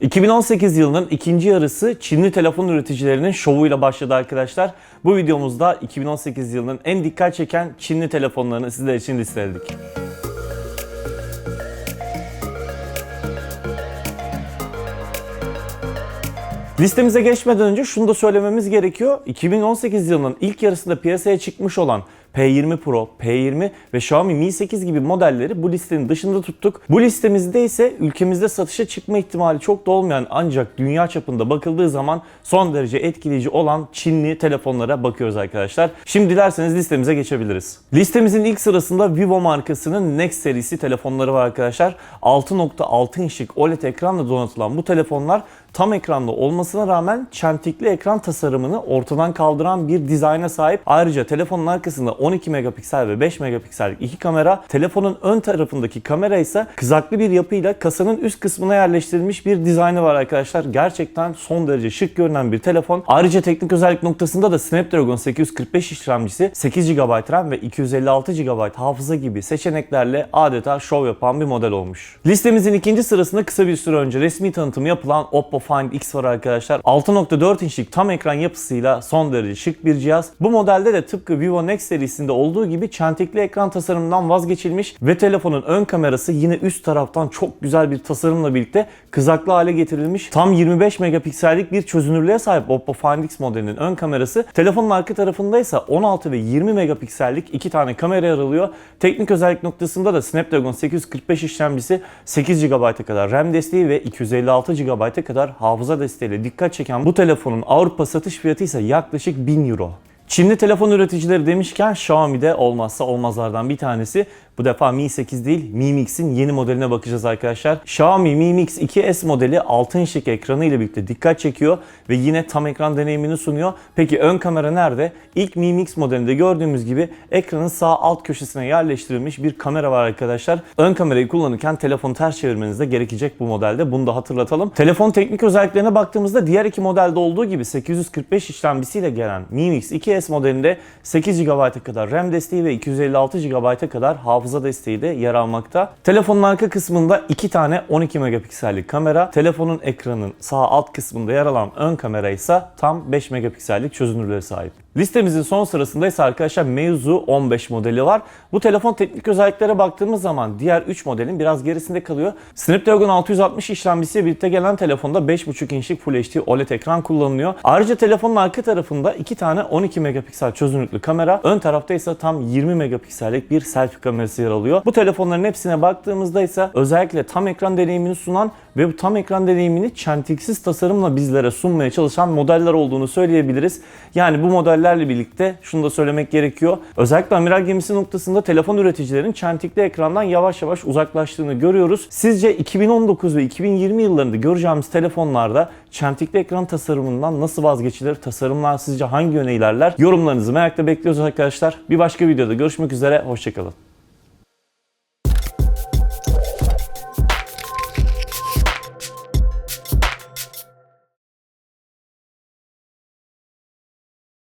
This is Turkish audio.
2018 yılının ikinci yarısı Çinli telefon üreticilerinin şovuyla başladı arkadaşlar. Bu videomuzda 2018 yılının en dikkat çeken Çinli telefonlarını sizler için listeledik. Listemize geçmeden önce şunu da söylememiz gerekiyor. 2018 yılının ilk yarısında piyasaya çıkmış olan P20 Pro, P20 ve Xiaomi Mi 8 gibi modelleri bu listenin dışında tuttuk. Bu listemizde ise ülkemizde satışa çıkma ihtimali çok da olmayan ancak dünya çapında bakıldığı zaman son derece etkileyici olan Çinli telefonlara bakıyoruz arkadaşlar. Şimdi dilerseniz listemize geçebiliriz. Listemizin ilk sırasında Vivo markasının Next serisi telefonları var arkadaşlar. 6.6 inçlik OLED ekranla donatılan bu telefonlar tam ekranlı olmasına rağmen çentikli ekran tasarımını ortadan kaldıran bir dizayna sahip. Ayrıca telefonun arkasında 12 megapiksel ve 5 megapiksellik iki kamera, telefonun ön tarafındaki kamera ise kızaklı bir yapıyla kasanın üst kısmına yerleştirilmiş bir dizaynı var arkadaşlar. Gerçekten son derece şık görünen bir telefon. Ayrıca teknik özellik noktasında da Snapdragon 845 işlemcisi, 8 GB RAM ve 256 GB hafıza gibi seçeneklerle adeta şov yapan bir model olmuş. Listemizin ikinci sırasında kısa bir süre önce resmi tanıtımı yapılan Oppo Find X var arkadaşlar. 6.4 inçlik tam ekran yapısıyla son derece şık bir cihaz. Bu modelde de tıpkı Vivo Next serisinde olduğu gibi çentikli ekran tasarımından vazgeçilmiş ve telefonun ön kamerası yine üst taraftan çok güzel bir tasarımla birlikte kızaklı hale getirilmiş. Tam 25 megapiksellik bir çözünürlüğe sahip Oppo Find X modelinin ön kamerası. Telefonun arka tarafında ise 16 ve 20 megapiksellik iki tane kamera yer alıyor. Teknik özellik noktasında da Snapdragon 845 işlemcisi 8 GB'a kadar RAM desteği ve 256 GB'a kadar hafıza desteğiyle dikkat çeken bu telefonun Avrupa satış fiyatı ise yaklaşık 1000 Euro. Çinli telefon üreticileri demişken Xiaomi'de olmazsa olmazlardan bir tanesi. Bu defa Mi 8 değil Mi Mix'in yeni modeline bakacağız arkadaşlar. Xiaomi Mi Mix 2S modeli 6 inçlik ekranı ile birlikte dikkat çekiyor ve yine tam ekran deneyimini sunuyor. Peki ön kamera nerede? İlk Mi Mix modelinde gördüğümüz gibi ekranın sağ alt köşesine yerleştirilmiş bir kamera var arkadaşlar. Ön kamerayı kullanırken telefonu ters çevirmeniz de gerekecek bu modelde. Bunu da hatırlatalım. Telefon teknik özelliklerine baktığımızda diğer iki modelde olduğu gibi 845 işlemcisiyle gelen Mi Mix 2S modelinde 8 GB'a kadar RAM desteği ve 256 GB'a kadar hafıza desteği de yer almakta. Telefonun arka kısmında iki tane 12 megapiksellik kamera, telefonun ekranın sağ alt kısmında yer alan ön kamera ise tam 5 megapiksellik çözünürlüğe sahip. Listemizin son sırasında ise arkadaşlar Meizu 15 modeli var. Bu telefon teknik özelliklere baktığımız zaman diğer 3 modelin biraz gerisinde kalıyor. Snapdragon 660 işlemcisiyle birlikte gelen telefonda 5.5 inçlik Full HD OLED ekran kullanılıyor. Ayrıca telefonun arka tarafında 2 tane 12 megapiksel çözünürlüklü kamera, ön tarafta ise tam 20 megapiksellik bir selfie kamerası yer alıyor. Bu telefonların hepsine baktığımızda ise özellikle tam ekran deneyimini sunan ve bu tam ekran deneyimini çentiksiz tasarımla bizlere sunmaya çalışan modeller olduğunu söyleyebiliriz. Yani bu modellerle birlikte şunu da söylemek gerekiyor. Özellikle amiral gemisi noktasında telefon üreticilerin çentikli ekrandan yavaş yavaş uzaklaştığını görüyoruz. Sizce 2019 ve 2020 yıllarında göreceğimiz telefonlarda çentikli ekran tasarımından nasıl vazgeçilir? Tasarımlar sizce hangi yöne ilerler? Yorumlarınızı merakla bekliyoruz arkadaşlar. Bir başka videoda görüşmek üzere. Hoşçakalın.